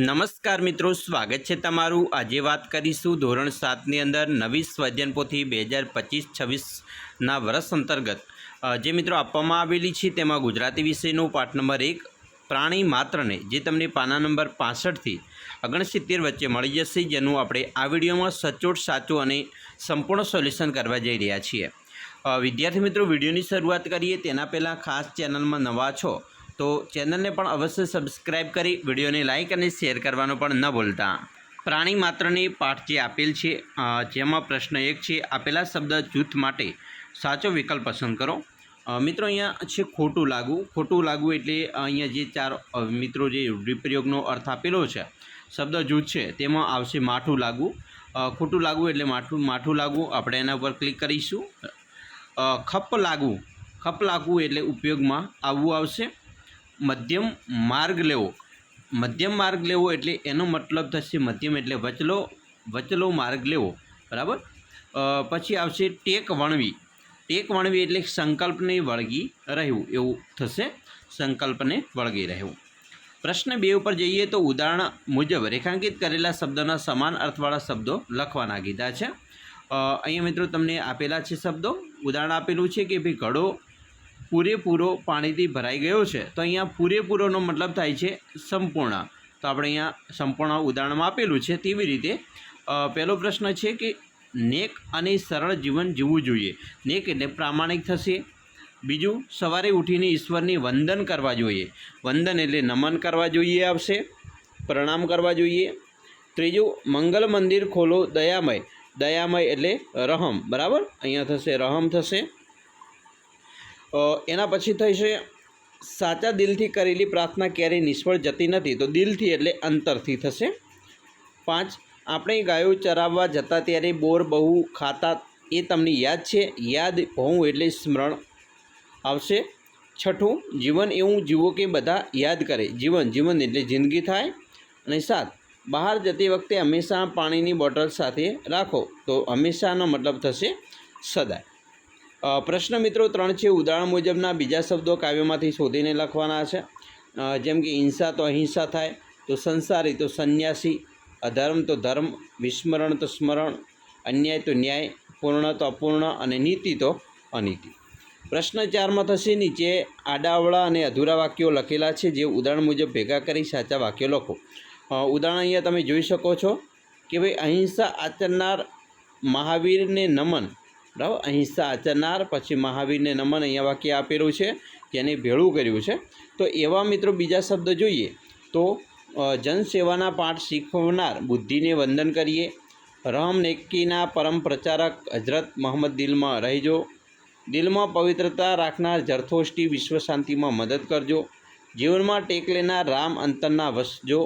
નમસ્કાર મિત્રો, સ્વાગત છે તમારું. આજે વાત કરીશું ધોરણ સાતની અંદર નવી સ્વજન પોથી બે હજાર પચીસ છવ્વીસના વર્ષ અંતર્ગત. જે મિત્રો આપવામાં આવેલી છે તેમાં ગુજરાતી વિષયનો પાઠ નંબર એક, પ્રાણી માત્રને, જે તમને પાના નંબર પાસઠથી ઓગણસિત્તેર વચ્ચે મળી જશે, જેનું આપણે આ વિડીયોમાં સચોટ, સાચું અને સંપૂર્ણ સોલ્યુશન કરવા જઈ રહ્યા છીએ. વિદ્યાર્થી મિત્રો, વિડીયોની શરૂઆત કરીએ. તેના પહેલાં ખાસ ચેનલમાં નવા છો તો ચેનલને પણ અવશ્ય સબસ્ક્રાઈબ કરી, વિડીયોને લાઇક અને શેર કરવાનું પણ ન ભૂલતા. પ્રાણી માત્રની પાઠ જે આપેલ છે. જેમાં પ્રશ્ન એક છે, આપેલા શબ્દ જૂથ માટે સાચો વિકલ્પ પસંદ કરો. મિત્રો અહીંયા છે ખોટું લાગુ. ખોટું લાગુ એટલે અહીંયા જે ચાર મિત્રો જે વિપ્રયોગનો અર્થ આપેલો છે, શબ્દ જૂથ છે, તેમાં આવશે માઠું લાગુ. ખોટું લાગુ એટલે માઠું માઠું લાગુ. આપણે એના ઉપર ક્લિક કરીશું. ખપ લાગુ. ખપ લાગવું એટલે ઉપયોગમાં આવવું આવશે. મધ્યમ માર્ગ લેવો. મધ્યમ માર્ગ લેવો એટલે એનો મતલબ થશે મધ્યમ એટલે વચલો વચલો માર્ગ લેવો. બરાબર? પછી આવશે ટેક વણવી. ટેક વણવી એટલે સંકલ્પને વળગી રહેવું. એવું થશે. સંકલ્પને વળગી રહેવું. પ્રશ્ન બે ઉપર જઈએ તો ઉદાહરણ મુજબ રેખાંકિત કરેલા શબ્દોના સમાન અર્થવાળા શબ્દો લખવાના કીધા છે. અહીંયા મિત્રો તમને આપેલા છે શબ્દો. ઉદાહરણ આપેલું છે કે ભાઈ ઘડો પૂરેપૂરો પાણીથી ભરાઈ ગયો છે. તો અહીંયા પૂરેપૂરોનો મતલબ થાય છે સંપૂર્ણ. તો આપણે અહીંયા સંપૂર્ણ ઉદાહરણમાં આપેલું છે તેવી રીતે પહેલો પ્રશ્ન છે કે નેક અને સરળ જીવન જીવવું જોઈએ. નેક એટલે પ્રામાણિક થશે. બીજું, સવારે ઉઠીને ઈશ્વરની વંદન કરવા જોઈએ. વંદન એટલે નમન કરવા જોઈએ આવશે, પ્રણામ કરવા જોઈએ. ત્રીજું, મંગલ મંદિર ખોલો દયામય. દયામય એટલે રહમ. બરાબર? અહીંયા થશે, રહમ થશે. એના પછી થઈ છે, સાચા દિલથી કરેલી પ્રાર્થના ક્યારેય નિષ્ફળ જતી નથી, તો દિલથી એટલે અંતરથી થશે. પાંચ, આપણે ગાયો ચરાવવા જતા ત્યારે બોર બહુ ખાતા એ તમને યાદ છે? યાદ હોવું એટલે સ્મરણ આવશે. છઠ્ઠું, જીવન એવું જીવો કે બધા યાદ કરે. જીવન જીવન એટલે જિંદગી થાય. અને સાત, બહાર જતી વખતે હંમેશા પાણીની બોટલ સાથે રાખો, તો હંમેશાનો મતલબ થશે સદાય. પ્રશ્ન મિત્રો ત્રણ છે. ઉદાહરણ મુજબના બીજા શબ્દો કાવ્યમાંથી શોધીને લખવાના છે. જેમ કે હિંસા તો અહિંસા થાય, તો સંસારી તો સંન્યાસી, અધર્મ તો ધર્મ, વિસ્મરણ તો સ્મરણ, અન્યાય તો ન્યાય, પૂર્ણ તો અપૂર્ણ અને નીતિ તો અનીતિ. પ્રશ્ન ચારમાં થશે, નીચે આડાવળા અને અધૂરા વાક્યો લખેલા છે જે ઉદાહરણ મુજબ ભેગા કરી સાચા વાક્યો લખો. ઉદાહરણ અહીંયા તમે જોઈ શકો છો કે ભાઈ અહિંસા આચરનાર મહાવીરને નમન બરાબર? અહિંસા આચરનાર પછી મહાવીરને નમન અહીંયા વાક્ય આપેલું છે જેને ભેળું કર્યું છે. તો એવા મિત્રો બીજા શબ્દ જોઈએ તો જનસેવાના પાઠ શીખવનાર બુદ્ધિને વંદન કરીએ. રહમ નેકીના પરમ પ્રચારક હજરત મોહમ્મદ દિલમાં રહેજો. દિલમાં પવિત્રતા રાખનાર જરથોષ્ટી વિશ્વ શાંતિમાં મદદ કરજો. જીવનમાં ટેક લેનાર રામ અંતરના વસજો.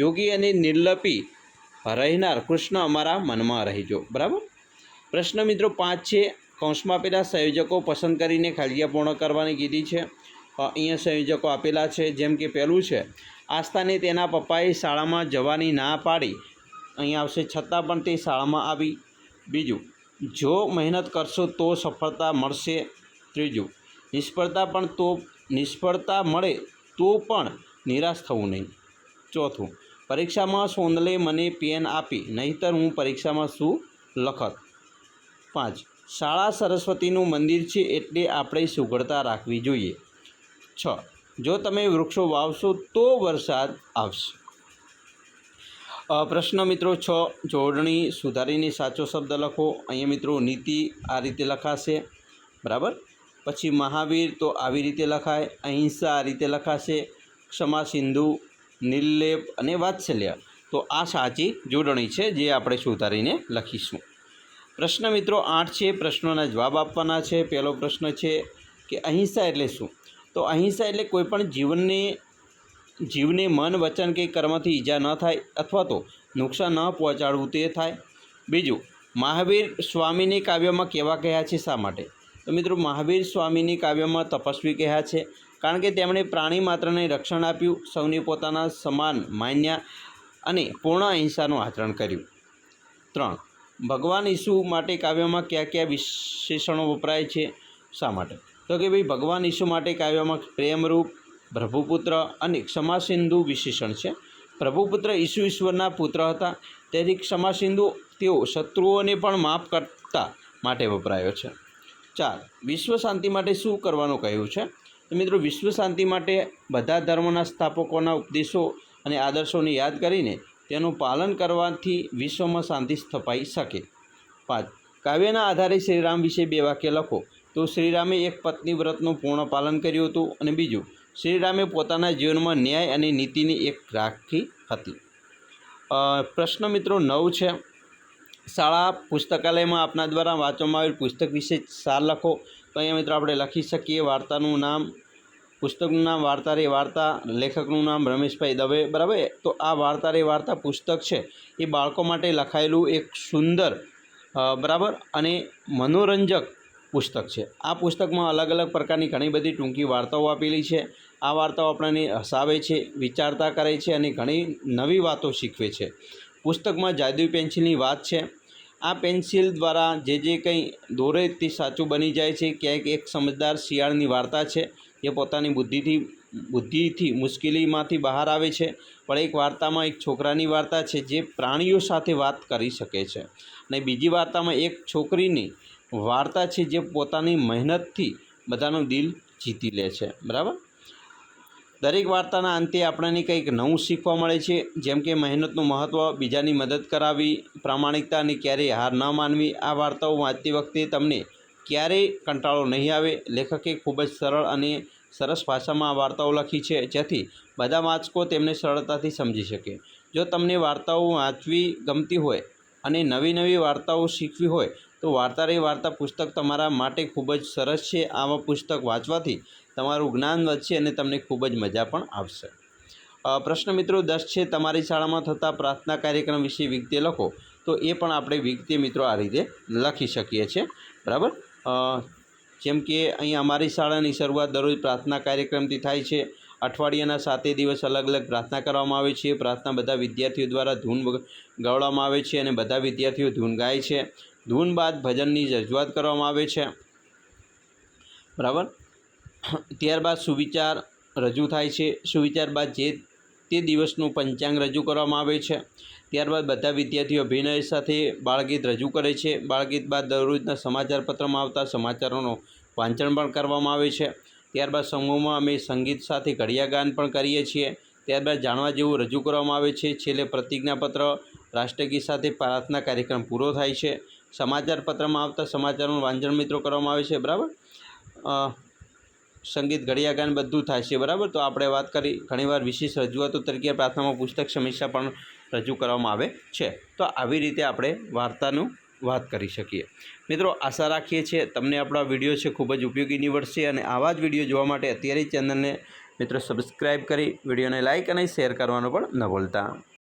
યોગી અને નિર્લપી રહેનાર કૃષ્ણ અમારા મનમાં રહેજો. બરાબર? પ્રશ્ન મિત્રો પાંચ છે. કૌંસમાં આપેલા સંયોજકો પસંદ કરીને ખાલિયા પૂર્ણ કરવાની કીધી છે. અહીંયા સંયોજકો આપેલા છે, જેમ કે પહેલું છે, આસ્થાને તેના પપ્પાએ શાળામાં જવાની ના પાડી. અહીંયા આવશે, છતાં પણ તે શાળામાં આવી. બીજું, જો મહેનત કરશો તો સફળતા મળશે. ત્રીજું, નિષ્ફળતા પણ તો, નિષ્ફળતા મળે તો પણ નિરાશ થવું નહીં. ચોથું, પરીક્ષામાં સોનલે મને પેન આપી. નહીંતર હું પરીક્ષામાં શું લખત? પાંચ. શાળા સરસ્વતીનું મંદિર છે એટલે આપણે સુઘડતા રાખવી જોઈએ. છ. જો તમે વૃક્ષો વાવશો તો વરસાદ આવશે. પ્રશ્ન મિત્રો છ. જોડણી સુધારીને સાચો શબ્દ લખો. અહીંયા મિત્રો નીતિ આ રીતે લખાશે. બરાબર? પછી મહાવીર તો આવી રીતે લખાય. અહિંસા આ રીતે લખાશે. ક્ષમા સિંધુ, નિર્લેપ અને વાત્સલ્ય. તો આ સાચી જોડણી છે જે આપણે સુધારીને લખીશું. પ્રશ્ન મિત્રો આઠ છે, પ્રશ્નોના જવાબ આપવાના છે. પહેલો પ્રશ્ન છે કે અહિંસા એટલે શું? તો અહિંસા એટલે કોઈપણ જીવનને, જીવને મન, વચન કે કર્મથી ઈજા ન થાય અથવા તો નુકસાન ન પહોંચાડવું તે થાય. બીજું, મહાવીર સ્વામીની કાવ્યમાં કેવા કહ્યા છે શા માટે? તો મિત્રો મહાવીર સ્વામીની કાવ્યમાં તપસ્વી કહ્યા છે કારણ કે તેમણે પ્રાણી માત્રને રક્ષણ આપ્યું, સૌને પોતાના સમાન માન્યા અને પૂર્ણ અહિંસાનું આચરણ કર્યું. ત્રણ ભગવાન ઈસુ માટે કાવ્યમાં કયા કયા વિશેષણો વપરાય છે? શા માટે? તો કે ભાઈ, ભગવાન ઈસુ માટે કાવ્યમાં પ્રેમરૂપ, પ્રભુપુત્ર અને ક્ષમાસિંધુ વિશેષણ છે. પ્રભુપુત્ર ઈસુ ઈશ્વરના પુત્ર હતા. તેથી ક્ષમાસિંધુ તેઓ શત્રુઓને પણ માફ કરતા માટે વપરાયો છે. ચાર, વિશ્વ શાંતિ માટે શું કરવાનું કહ્યું છે? તો મિત્રો, વિશ્વ શાંતિ માટે બધા ધર્મના સ્થાપકોના ઉપદેશો અને આદર્શોને યાદ કરીને તેનું પાલન કરવાથી વિશ્વમાં શાંતિ સ્થપાઈ શકે. પાંચ. કાવ્યના આધારે શ્રીરામ વિશે બે વાક્ય લખો. તો શ્રીરામે એક પત્ની વ્રતનું પૂર્ણ પાલન કર્યું હતું અને બીજું, શ્રીરામે પોતાના જીવનમાં ન્યાય અને નીતિની એક રાખી હતી. પ્રશ્ન મિત્રો નવ છે. શાળા પુસ્તકાલયમાં આપના દ્વારા વાંચવામાં આવેલ પુસ્તક વિશે સાર લખો. તો અહીંયા મિત્રો આપણે લખી શકીએ વાર્તાનું નામ પુસ્તકનું નામ વાર્તા રે વાર્તા, લેખકનું નામ રમેશભાઈ દવે, બરાબર? તો આ વાર્તા રે વાર્તા પુસ્તક છે. એ બાળકો માટે લખાયેલું એક સુંદર બરાબર? અને મનોરંજક પુસ્તક છે. આ પુસ્તકમાં અલગ અલગ પ્રકારની ઘણી બધી ટૂંકી વાર્તાઓ આપેલી છે. આ વાર્તાઓ આપણને હસાવે છે, વિચારતા કરે છે અને ઘણી નવી વાતો શીખવે છે. પુસ્તકમાં જાદુઈ પેન્સિલની વાત છે. આ પેન્સિલ દ્વારા જે જે કંઈ દોરે તે સાચું બની જાય છે, ક્યાંક એક સમજદાર શિયાળની વાર્તા છે. જે પોતાની બુદ્ધિથી બુદ્ધિથી મુશ્કેલીમાંથી બહાર આવે છે. પણ એક વાર્તામાં એક છોકરાની વાર્તા છે જે પ્રાણીઓ સાથે વાત કરી શકે છે. અને બીજી વાર્તામાં એક છોકરીની વાર્તા છે જે પોતાની મહેનતથી બધાનું દિલ જીતી લે છે. બરાબર? દરેક વાર્તાના અંતે આપણને કંઈક નવું શીખવા મળે છે. જેમ કે મહેનતનું મહત્ત્વ બીજાની મદદ કરાવી પ્રામાણિકતા અને ક્યારેય હાર ન માનવી. આ વાર્તાઓ વાંચતી વખતે તમને ક્યારેય કંટાળો નહીં આવે. લેખકે ખૂબ જ સરળ અને સરસ ભાષામાં વાર્તાઓ લખી છે, જેથી બધા વાંચકો તેમને સરળતાથી સમજી શકે. જો તમને વાર્તાઓ વાંચવી ગમતી હોય અને નવી નવી વાર્તાઓ શીખવી હોય, તો વાર્તા રે વાર્તા પુસ્તક તમારા માટે ખૂબ જ સરસ છે. આવા પુસ્તક વાંચવાથી તમારું જ્ઞાન વધશે અને તમને ખૂબ જ મજા પણ આવશે. પ્રશ્ન મિત્રો દસ છે, તમારી શાળામાં થતા પ્રાર્થના કાર્યક્રમ વિશે વિગતે લખો. તો એ પણ આપણે વિગતે મિત્રો આ રીતે લખી શકીએ છીએ. બરાબર? જેમ કે અહીં અમારી શાળાની શરૂઆત દરરોજ પ્રાર્થના કાર્યક્રમથી થાય છે. અઠવાડિયાના સાતે દિવસ અલગ અલગ પ્રાર્થના કરવામાં આવે છે. પ્રાર્થના બધા વિદ્યાર્થીઓ દ્વારા ધૂન વગ- આવે છે અને બધા વિદ્યાર્થીઓ ધૂન ગાય છે. ધૂન બાદ ભજનની રજૂઆત કરવામાં આવે છે. બરાબર? ત્યારબાદ સુવિચાર રજૂ થાય છે. સુવિચાર બાદ જે તે દિવસનું પંચાંગ રજૂ કરવામાં આવે છે. ત્યારબાદ બધા વિદ્યાર્થીઓ અભિનય સાથે બાળગીત રજૂ કરે છે. બાળગીત બાદ દરરોજના સમાચાર પત્રમાં આવતા સમાચારોનું વાંચન પણ કરવામાં આવે છે. ત્યારબાદ સમૂહમાં અમે સંગીત સાથે ઘડિયા ગાન પણ કરીએ છીએ. ત્યારબાદ જાણવા જેવું રજૂ કરવામાં આવે છે. છેલ્લે પ્રતિજ્ઞાપત્ર, રાષ્ટ્રગીત સાથે પ્રાર્થના કાર્યક્રમ પૂરો થાય છે. સમાચાર પત્રમાં આવતા સમાચારોનું વાંચન મિત્રો કરવામાં આવે છે. બરાબર? સંગીત ઘડિયા ગાન બધું થાય છે, બરાબર? તો આપણે વાત કરી ઘણીવાર વિશેષ રજૂઆતો તરીકે પ્રાર્થનામાં પુસ્તક સમીક્ષા પણ રજૂ કરવામાં આવે છે. તો આવી રીતે આપણે વાર્તાનું વાત કરી શકીએ. મિત્રો, આશા રાખીએ છીએ તમને આપણા વીડિયો છે ખૂબ જ ઉપયોગી નીવડશે અને આવા જ વીડિયો જોવા માટે અત્યારે ચેનલને મિત્રો સબસ્ક્રાઈબ કરી વિડીયોને લાઇક અને શેર કરવાનું પણ ન ભૂલતા.